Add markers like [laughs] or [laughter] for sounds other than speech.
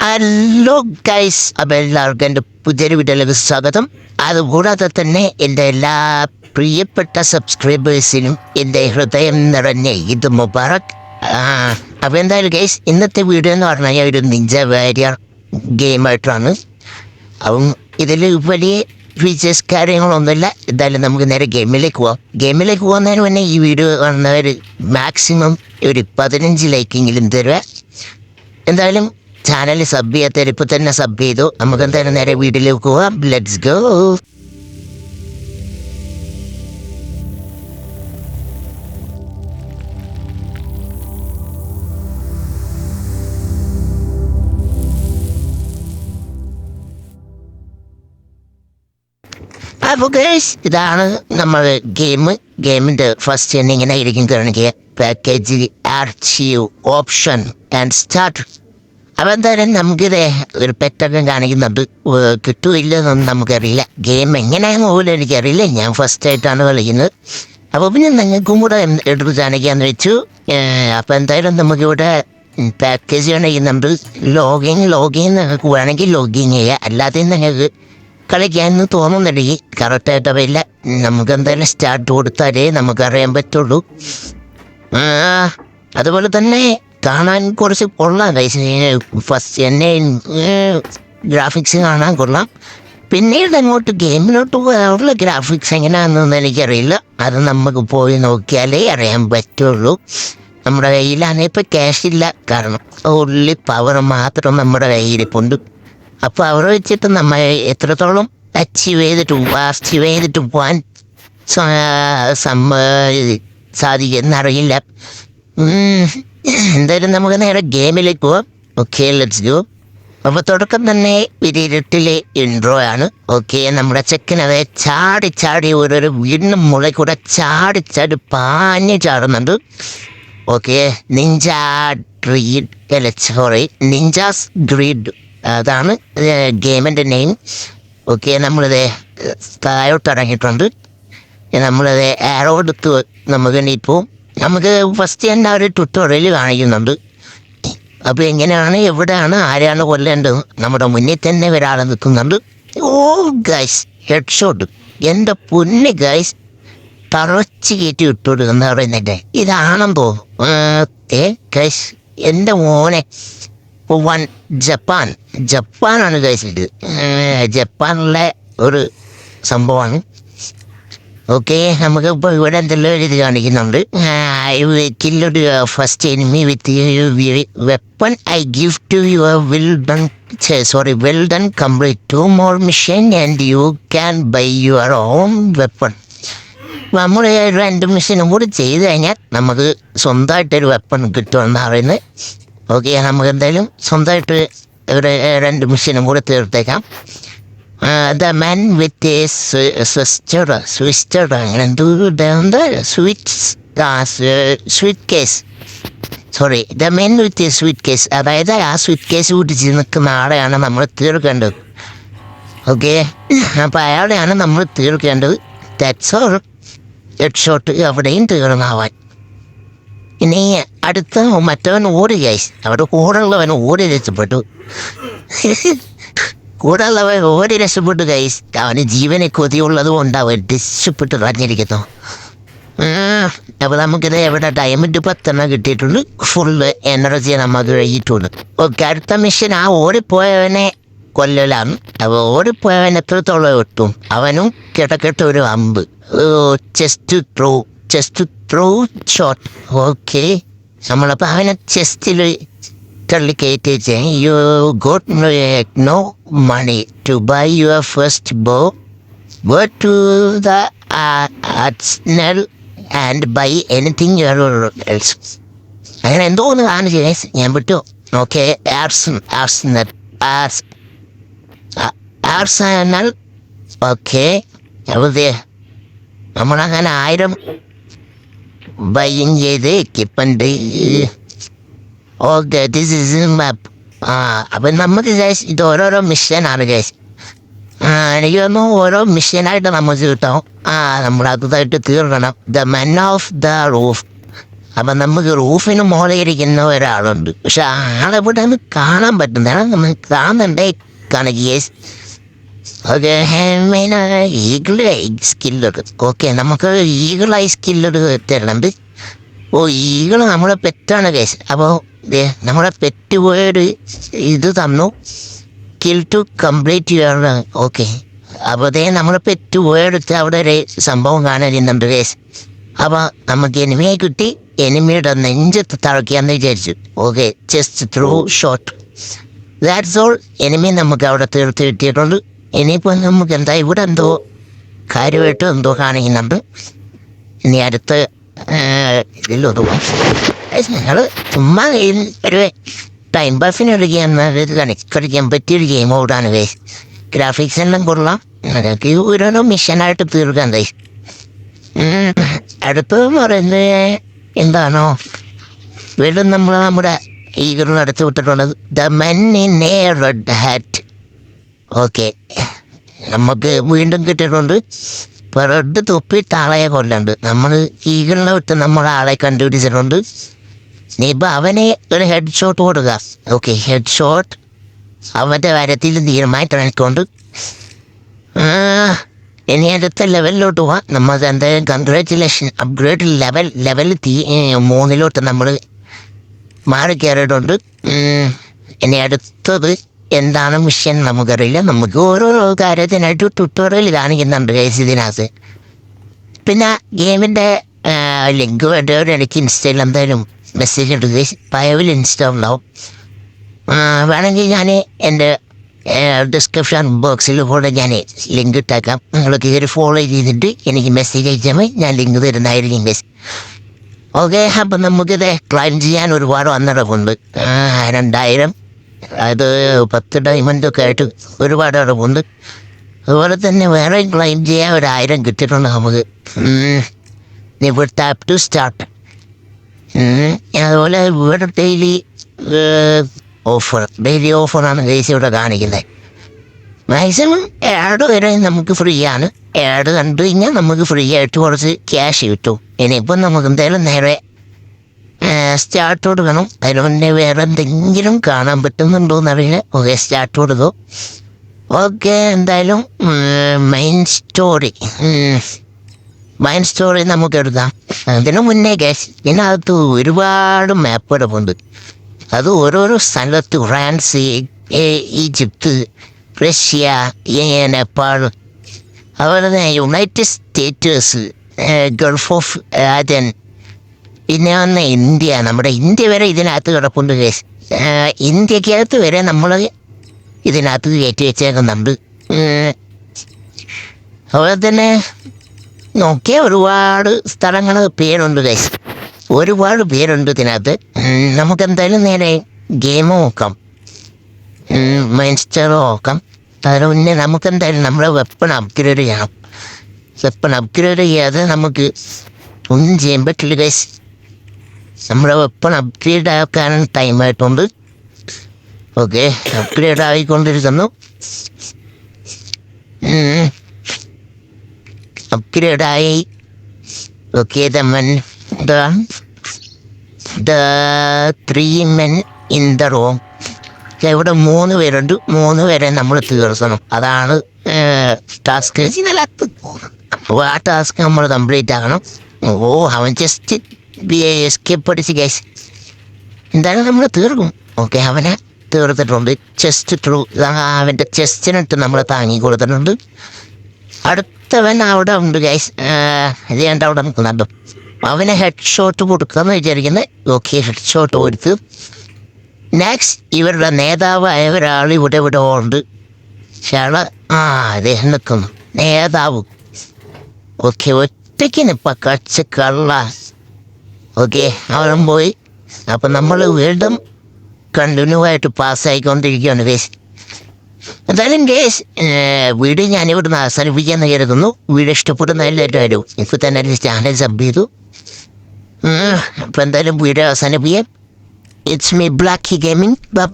Hello guys അപ്പം എല്ലാവർക്കും എന്റെ പുതിയൊരു വീഡിയോയിലേക്ക് സ്വാഗതം അതുകൂടാതെ തന്നെ എന്റെ എല്ലാ പ്രിയപ്പെട്ട സബ്സ്ക്രൈബേഴ്സിനും എന്റെ ഹൃദയം നിറഞ്ഞ ഇത് മുബാറക് അപ്പോൾ എന്തായാലും ഗൈസ് ഇന്നത്തെ വീഡിയോ എന്ന് പറഞ്ഞു കഴിഞ്ഞാൽ ഒരു നിഞ്ച വാരിയർ ഗെയിമായിട്ടാണ് അപ്പം ഇതിൽ വലിയ ഫീച്ചേഴ്സ് കാര്യങ്ങളൊന്നുമില്ല. എന്തായാലും നമുക്ക് നേരെ ഗെയിമിലേക്ക് പോവാം. ഗെയിമിലേക്ക് പോകുന്നതിന് മുന്നേ ഈ വീഡിയോ കാണുന്നവർ മാക്സിമം ഒരു പതിനഞ്ച് ലൈക്കെങ്കിലും തരുക എന്തായാലും ചാനൽ സബ് ചെയ്യാത്തവർ ഇപ്പൊ തന്നെ സബ് ചെയ്തു. നമുക്ക് എന്തായാലും നേരെ വീട്ടിലേക്ക് പോവാം. ലെറ്റ്സ് ഗോ ഇതാണ് നമ്മൾ ഗെയിം ഗെയിമിന്റെ ഫസ്റ്റ് തന്നെ ഇങ്ങനെ ഇരിക്കും. കാണിക്കുക package archive option and start അപ്പോൾ എന്തായാലും നമുക്കിത് ഒരു പെറ്റൊക്കെ കാണിക്കുന്നുണ്ട് കിട്ടുമില്ലെന്നൊന്നും നമുക്കറിയില്ല. ഗെയിം എങ്ങനെയാണ് പോലും എനിക്കറിയില്ല. ഞാൻ ഫസ്റ്റ് ആയിട്ടാണ് കളിക്കുന്നത്. അപ്പോൾ പിന്നെ നിങ്ങൾക്കും കൂടെ എടുത്ത് കാണിക്കാന്ന് വെച്ചു. അപ്പോൾ എന്തായാലും നമുക്കിവിടെ പാക്കേജ് കാണിക്കുന്നുണ്ട്. ലോഗിൻ ലോഗിൻ നിങ്ങൾക്ക് വേണമെങ്കിൽ ലോഗിൻ ചെയ്യാം. അല്ലാതെ നിങ്ങൾക്ക് കളിക്കാമെന്ന് തോന്നുന്നുണ്ടെങ്കിൽ കറക്റ്റായിട്ട് അറിയില്ല. നമുക്ക് എന്തായാലും സ്റ്റാർട്ട് കൊടുത്താലേ നമുക്കറിയാൻ പറ്റുള്ളൂ. അതുപോലെ തന്നെ കാണാൻ കുറച്ച് കൊള്ളാം. ഫസ്റ്റ് എന്നെ ഗ്രാഫിക്സ് കാണാൻ കൊള്ളാം. പിന്നീട് അങ്ങോട്ട് ഗെയിമിലോട്ട് പോകാനുള്ള ഗ്രാഫിക്സ് എങ്ങനെയാണെന്നൊന്നും എനിക്കറിയില്ല. അത് നമുക്ക് പോയി നോക്കിയാലേ അറിയാൻ പറ്റുള്ളൂ. നമ്മുടെ കയ്യിലാണെങ്കിൽ ഇപ്പം ക്യാഷ് ഇല്ല. കാരണം ഉള്ളി പവർ മാത്രം നമ്മുടെ കയ്യിലിപ്പുണ്ട്. അപ്പോൾ അവർ വെച്ചിട്ട് നമ്മൾ എത്രത്തോളം അച്ചീവ് ചെയ്തിട്ട് അച്ചീവ് ചെയ്തിട്ട് പോകാൻ സാധിക്കുന്നറിയില്ല എന്തായാലും നമുക്ക് നേരെ ഗെയിമിലേക്ക് പോവാം. ഓക്കെ ലെറ്റ്സ് ഗോ അപ്പോൾ തുടക്കം തന്നെ വിരിട്ടിലെ ഇൻട്രോ ആണ്. ഓക്കെ നമ്മുടെ ചെക്കനതെ ചാടി ചാടി ഓരോരോ വീടിന് മുളയിൽ കൂടെ ചാടി ചാടി പാഞ്ഞ് ചാടുന്നുണ്ട്. ഓക്കെ നിഞ്ച ഡ്രീഡ് അല്ല സോറി നിഞ്ചാസ് ഗ്രീഡ് അതാണ് ഗെയിമിന്റെ നെയിം ഓക്കെ നമ്മളിത് താഴോട്ട് ഇറങ്ങിയിട്ടുണ്ട്. നമ്മളത് ആരോ എടുത്ത് നമുക്ക് ഇപ്പോൾ നമുക്ക് ഫസ്റ്റ് തന്നെ ഒരു ട്യൂട്ടോറിയൽ കാണിക്കുന്നുണ്ട്. അപ്പോൾ എങ്ങനെയാണ് എവിടെയാണ് ആരെയാണ് കൊല്ലേണ്ടത്? നമ്മുടെ മുന്നിൽ തന്നെ ഒരാൾ നിൽക്കുന്നുണ്ട്. ഓ ഗൈസ് ഹെഡ് ഷോട്ട് എന്റെ പൊന്ന് ഗൈസ് തറച്ച് കയറ്റി വിട്ടോട് എന്ന് പറയുന്നില്ലേ? ഇതാണെന്ന് എന്റെ ഏ ഗൈസ് എന്റെ മോനെ. One Japan. ജപ്പാനാണ് ഗൈസ് ഇത്. ജപ്പാനിലെ ഒരു സംഭവമാണ്. ഓക്കെ നമുക്ക് ഇപ്പോൾ ഇവിടെ എന്തെല്ലാം ഇത് കാണിക്കുന്നുണ്ട്. കില്ലൊരു first enemy with you weapon I give to your will done sorry well done complete two more mission and you can buy your own weapon നമ്മൾ രണ്ട് മിഷനും കൂടി ചെയ്ത് കഴിഞ്ഞാൽ നമുക്ക് സ്വന്തമായിട്ടൊരു വെപ്പൺ കിട്ടുമെന്ന് പറയുന്നത് ഓക്കെ നമുക്ക് എന്തായാലും സ്വന്തമായിട്ട് ഒരു രണ്ട് മിഷനും കൂടി തീർത്തേക്കാം. ദ മാൻ വിത്ത് സിസ്റ്റർ സ്വിസ്റ്റർ അങ്ങനെ എന്തോ എന്താ? Suitcase sorry the men with suitcase അതായത് ആ സ്വീറ്റ് കേസ് പിടിച്ച് നിൽക്കുന്ന ആളെയാണ് നമ്മൾ തീർക്കേണ്ടത്. ഓക്കെ അപ്പോൾ അയാളെയാണ് നമ്മൾ തീർക്കേണ്ടത്. ദാറ്റ്സ് ഓൾ ഹെഡ് ഷോട്ട് അവിടെയും തീർന്നാവാൻ. ഇനി അടുത്ത മറ്റവൻ ഓടി ഗൈസ്. അവിടെ കൂടെയുള്ളവൻ ഓടി രക്ഷപ്പെട്ടു. [laughs] കൂടെയുള്ളവൻ ഓടി രക്ഷപ്പെട്ടു കൈ അവന് ജീവനെ കൊതിയുള്ളത് കൊണ്ട് അവൻ രക്ഷപ്പെട്ട് പറഞ്ഞിരിക്കുന്നു. അപ്പോൾ നമുക്കിത് എവിടെ ഡയമണ്ട് പത്തെണ്ണം കിട്ടിയിട്ടുണ്ട്. ഫുള്ള് എനർജി നമുക്ക് കഴിഞ്ഞിട്ടുണ്ട് ഓക്കെ അടുത്ത മിഷൻ ആ ഓടിപ്പോയവനെ കൊല്ലലാണ്. അപ്പോൾ ഓടിപ്പോയവൻ എത്രത്തോളം കിട്ടും അവനും കിടക്കട്ട ഒരു അമ്പ്. ഓ chest throw chest throw shot okay. നമ്മളപ്പോൾ അവനെ ചെസ്റ്റിൽ തള്ളി കയറ്റി വെച്ചേ you got no money to buy your first bow go to the uh, and buy anything your else അങ്ങനെ എന്തോ ഒന്ന് കാണിച്ചു ഞാൻ വിട്ടു. ഓക്കെ ആർസൺ ആർസണൽ ആർസ് ആർസണൽ ഓക്കെ അവിടെ നമ്മളങ്ങനെ ആയിരം ബയ്യും ചെയ്ത് കിപ്പുണ്ട് ഓക്കെ ദിസ് ഇസ് മാപ്പ് ആ അപ്പം നമുക്ക് guys ഇത് ഓരോരോ മിഷനാണ് ഗൈസ് എനിക്ക് തോന്നുന്നു ഓരോ മിഷനായിട്ട് നമുക്ക് കിട്ടും. ആ നമ്മൾ അതുതായിട്ട് തീർക്കണം. The men of the roof അപ്പം നമുക്ക് റൂഫിന് മുകളിൽ ഇരിക്കുന്ന ഒരാളുണ്ട്. പക്ഷെ ആളെവിടെ നിന്ന് കാണാൻ പറ്റുന്നതാണ് നമ്മൾ കാണണ്ടേ? കണക്ക് ഓക്കെ ഈഗിൾ സ്കില്ലെടുക്കും ഓക്കെ നമുക്ക് ഈഗിളായി സ്കില്ലൊരു തരണുണ്ട് ഓ ഈഗിൾ നമ്മളെ പെറ്റാണ് കേസ് അപ്പോൾ നമ്മളെ പെറ്റ് പോയൊരു ഇത് തന്നു. കിൽ ടു കംപ്ലീറ്റ് ചെയ്യാറ് ഓക്കെ അപ്പോൾ അതേ നമ്മളെ പെറ്റ് പോയെടുത്ത് അവിടെ ഒരു സംഭവം കാണാനിരുന്നുണ്ട് കേസ് അപ്പോൾ നമുക്ക് എനിമിയെ കിട്ടി. എനിമിയുടെ നെഞ്ചത്ത് തഴക്കിയാന്ന് വിചാരിച്ചു. Okay just through shot that's all enemy നമുക്ക് അവിടെ തീർത്ത് കിട്ടിയിട്ടുണ്ട്. ഇനിയിപ്പോൾ നമുക്ക് എന്താ ഇവിടെ എന്തോ കാര്യമായിട്ട് എന്തോ കാണിക്കുന്നുണ്ട് ഇനി അടുത്ത ഇതിലൊതുവാ ഞങ്ങൾ ചുമ്മാ ഒരു ടൈം പാസിന് ഒരു ഗെയിം കളിക്കാൻ പറ്റിയൊരു ഗെയിം ഓടാണ് വേ. ഗ്രാഫിക്സ് എല്ലാം കൊള്ളാം. അതൊക്കെ ഓരോരോ മിഷനായിട്ട് തീർക്കാൻ തൈ. അടുത്തതെന്ന് പറയുന്നത് എന്താണോ? വീണ്ടും നമ്മൾ നമ്മുടെ ഈഗറിൽ അടുത്ത് വിട്ടിട്ടുള്ളത് the men in a red hat okay നമുക്ക് വീണ്ടും കിട്ടിയിട്ടുണ്ട്. റെഡ് തൊപ്പി താളയെ കൊല്ലുണ്ട് നമ്മൾ ഈഗിളിനെ വിട്ട് നമ്മൾ ആളെ കണ്ടുപിടിച്ചിട്ടുണ്ട്. നീ അവനെ ഒരു ഹെഡ് ഷോട്ട് കൊടുക്കുക ഓക്കെ ഹെഡ് ഷോട്ട് അവന്റെ വരത്തിൽ തീരുമാനിട്ടുണ്ട് ഇനി അടുത്ത ലെവലിലോട്ട് പോവാം. നമ്മൾ എന്തായാലും കൺഗ്രാറ്റുലേഷൻ അപ്ഗ്രേഡ് ലെവൽ ലെവൽ തീ മൂന്നിലോട്ട് നമ്മൾ മാറി കയറിയിട്ടുണ്ട്. ഇനി അടുത്തത് എന്താണ് മിഷൻ നമുക്കറിയില്ല. നമുക്ക് ഓരോരോ കാര്യത്തിനായിട്ട് ട്യൂട്ടോറിയൽ കാണിക്കുന്നുണ്ട് എ സി ദിനാസ് പിന്നെ ഗെയിമിന്റെ ലിങ്ക് വേണ്ടവർ എനിക്ക് ഇൻസ്റ്റയിൽ എന്തായാലും മെസ്സേജ് ഉണ്ട് ഗൈസ് പയവിൽ ഇൻസ്റ്റ ഉണ്ടാവും വേണമെങ്കിൽ ഞാൻ എന്റെ ഡിസ്ക്രിപ്ഷൻ ബോക്സിൽ കൂടെ ഞാൻ ലിങ്ക് ഇട്ടേക്കാം. നിങ്ങൾ കയറി ഫോളോ ചെയ്തിട്ട് എനിക്ക് മെസ്സേജ് അയച്ചാൽ മതി. ഞാൻ ലിങ്ക് തരുന്നതായിരിക്കും ഗൈസ് ഓക്കെ അപ്പം നമുക്കിത് ക്ലൈം ചെയ്യാൻ ഒരുപാട് വന്നിടക്കുണ്ട് രണ്ടായിരം അത് പത്ത് ഡയമണ്ടൊക്കെ ആയിട്ട് ഒരുപാട് ഇടക്കുണ്ട് അതുപോലെ തന്നെ വേറെ ക്ലൈം ചെയ്യാൻ ഒരായിരം കിട്ടിയിട്ടുണ്ട് നമുക്ക്. ഇപ്പോൾ ടാപ്പ് ടു സ്റ്റാർട്ട് അതുപോലെ ഇവിടെ ഡെയിലി ഓഫർ ഡെയിലി ഓഫറാണ് ഗൈസ് ഇവിടെ കാണിക്കുന്നത്. മാക്സിമം ആഡ് വരെ നമുക്ക് ഫ്രീ ആണ് ആഡ് കണ്ടു കഴിഞ്ഞാൽ നമുക്ക് ഫ്രീ ആയിട്ട് കുറച്ച് ക്യാഷ് കിട്ടും. ഇനിയിപ്പം നമുക്ക് എന്തായാലും നേരെ സ്റ്റാർട്ട് കൊടുക്കണം. മുന്നേ വേറെ എന്തെങ്കിലും കാണാൻ പറ്റുന്നുണ്ടോ എന്നറിയില്ല ഓക്കെ സ്റ്റാർട്ട് കൊടുക്കും ഓക്കെ എന്തായാലും മെയിൻ സ്റ്റോറി മൈൻ സ്റ്റോറി നമുക്ക് എടുക്കാം അതിനു മുന്നേ ഗ്യാസ് ഇതിനകത്ത് ഒരുപാട് മാപ്പുകളുണ്ട് അത് ഓരോരോ സ്ഥലത്ത് ഫ്രാൻസ് ഈജിപ്ത് റഷ്യ നേപ്പാൾ അതുപോലെ തന്നെ United States Gulf of Adam പിന്നെ വന്ന ഇന്ത്യ. നമ്മുടെ ഇന്ത്യ വരെ ഇതിനകത്ത് കിടപ്പുണ്ട് കേസ് ഇന്ത്യക്കകത്ത് വരെ നമ്മൾ ഇതിനകത്ത് കയറ്റി വെച്ചേക്കുന്നുണ്ട്. അതുപോലെ തന്നെ നോക്കിയ ഒരുപാട് സ്ഥലങ്ങൾ പേരുണ്ട് ഗൈസ് ഒരുപാട് പേരുണ്ട് ഇതിനകത്ത്. ഉം, നമുക്ക് എന്തായാലും നേരെ ഗെയിം നോക്കാം. മൈൻസ്റ്റർ നോക്കാം. അതിന് മുന്നേ നമുക്ക് എന്തായാലും നമ്മുടെ വെപ്പൺ അപ്ഗ്രേഡ് ചെയ്യണം വെപ്പൺ അപ്ഗ്രേഡ് ചെയ്യാതെ നമുക്ക് ഒന്നും ചെയ്യാൻ പറ്റില്ല ഗൈസ് നമ്മുടെ വെപ്പൺ അപ്ഗ്രേഡ് ആക്കാനും ടൈം ആയിട്ടുണ്ട്. ഓക്കെ അപ്ഗ്രേഡ് ആയിക്കൊണ്ടിരിക്കുന്നു. ആയി okay the men the the three men in the room ഇവിടെ മൂന്ന് പേരുണ്ട്. മൂന്ന് പേരെ നമ്മൾ തീർക്കണം. അതാണ് ടാസ്ക് അപ്പോൾ ആ ടാസ്ക് നമ്മൾ കംപ്ലീറ്റ് ആക്കണം ഓ അവൻ ജസ്റ്റ് എസ്കേപ്പ് അടിച്ച് ഗൈസ് എന്തായാലും നമ്മൾ തീർക്കും. ഓക്കെ അവനെ തീർത്തിട്ടുണ്ട്. ചെസ്റ്റ് ത്രൂ അവന്റെ ചെസ്റ്റിനിട്ട് നമ്മൾ താങ്ങി കൊടുത്തിട്ടുണ്ട്. അടുത്തവൻ അവിടെ ഉണ്ട് ഗൈസ് ഇത് എന്റെ അവിടെ നിൽക്കുന്നുണ്ട് അവനെ ഹെഡ് ഷോട്ട് കൊടുക്കാമെന്ന് വിചാരിക്കുന്നത് ഓക്കെ ഹെഡ് ഷോട്ട് കൊടുത്ത്. നെക്സ്റ്റ് ഇവരുടെ നേതാവായ ഒരാൾ ഇവിടെ ഇവിടെ ഉണ്ട്. ശള ആ അദ്ദേഹം നിൽക്കുന്നു. നേതാവ്. ഓക്കെ ഒറ്റയ്ക്ക് നിപ്പ കച്ച കള്ള. ഓക്കെ അവനും പോയി. അപ്പം നമ്മൾ വീണ്ടും കണ്ടിന്യൂ ആയിട്ട് പാസ്സായിക്കൊണ്ടിരിക്കുകയാണ് കേസ് എന്തായാലും കേസ് വീഡിയോ ഞാനിവിടുന്ന് അവസാനിപ്പിക്കാന്ന് കരുതുന്നു. വീഡിയോ ഇഷ്ടപ്പെടുന്ന എല്ലാവരും ഇപ്പോൾ തന്നെ ഒരു ചാനൽ സബ് ചെയ്തു. അപ്പം എന്തായാലും വീഡിയോ അവസാനിപ്പിക്കാം. It's me Black Gaming bye